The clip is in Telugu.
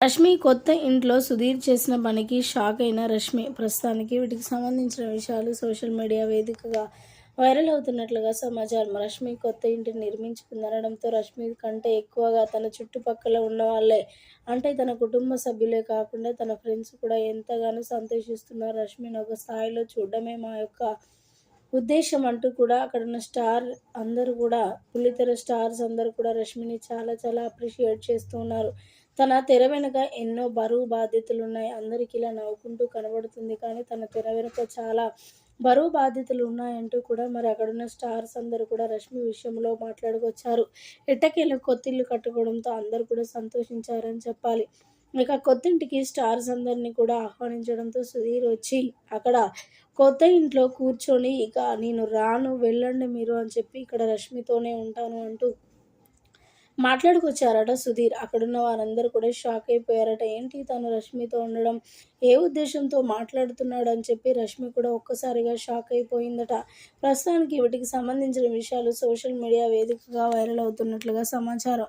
రష్మి కొత్త ఇంట్లో సుధీర్ చేసిన పనికి షాక్ అయిన రష్మి. ప్రస్తుతానికి వీటికి సంబంధించిన విషయాలు సోషల్ మీడియా వేదికగా వైరల్ అవుతున్నట్లుగా సమాచారం. రష్మి కొత్త ఇంటిని నిర్మించుకుందనడంతో రష్మి కంటే ఎక్కువగా తన చుట్టుపక్కల ఉన్న వాళ్ళే అంటే తన కుటుంబ సభ్యులే కాకుండా తన ఫ్రెండ్స్ కూడా ఎంతగానో సంతోషిస్తున్నారు. రష్మిని ఒక స్థాయిలో చూడడమే మా యొక్క ఉద్దేశం అంటూ కూడా అక్కడ ఉన్న స్టార్ అందరూ కూడా పులితెర స్టార్స్ అందరూ కూడా రష్మిని చాలా చాలా అప్రిషియేట్ చేస్తూ ఉన్నారు. తన తెర వెనుక ఎన్నో బరువు బాధ్యతలు ఉన్నాయి అందరికీ ఇలా నవ్వుకుంటూ కనబడుతుంది. కానీ తన తెర వెనుక చాలా బరువు బాధ్యతలు ఉన్నాయంటూ కూడా మరి అక్కడున్న స్టార్స్ అందరూ కూడా రష్మి విషయంలో మాట్లాడుకొచ్చారు. ఎట్టకేళ్ళ కొత్తిల్లు కట్టుకోవడంతో అందరూ కూడా సంతోషించారని చెప్పాలి. ఇక కొత్తింటికి స్టార్స్ అందరినీ కూడా ఆహ్వానించడంతో సుధీర్ వచ్చి అక్కడ కొత్త ఇంట్లో కూర్చొని ఇక నేను రాను వెళ్ళండి మీరు అని చెప్పి ఇక్కడ రష్మితోనే ఉంటాను అంటూ మాట్లాడుకొచ్చారట సుధీర్. అక్కడున్న వారందరూ కూడా షాక్ అయిపోయారట. ఏంటి తను రష్మితో ఉండడం? ఏ ఉద్దేశంతో మాట్లాడుతున్నాడు అని చెప్పి రష్మి కూడా ఒక్కసారిగా షాక్ అయిపోయిందట. ప్రస్తుతానికి వీటికి సంబంధించిన విషయాలు సోషల్ మీడియా వేదికగా వైరల్ అవుతున్నట్లుగా సమాచారం.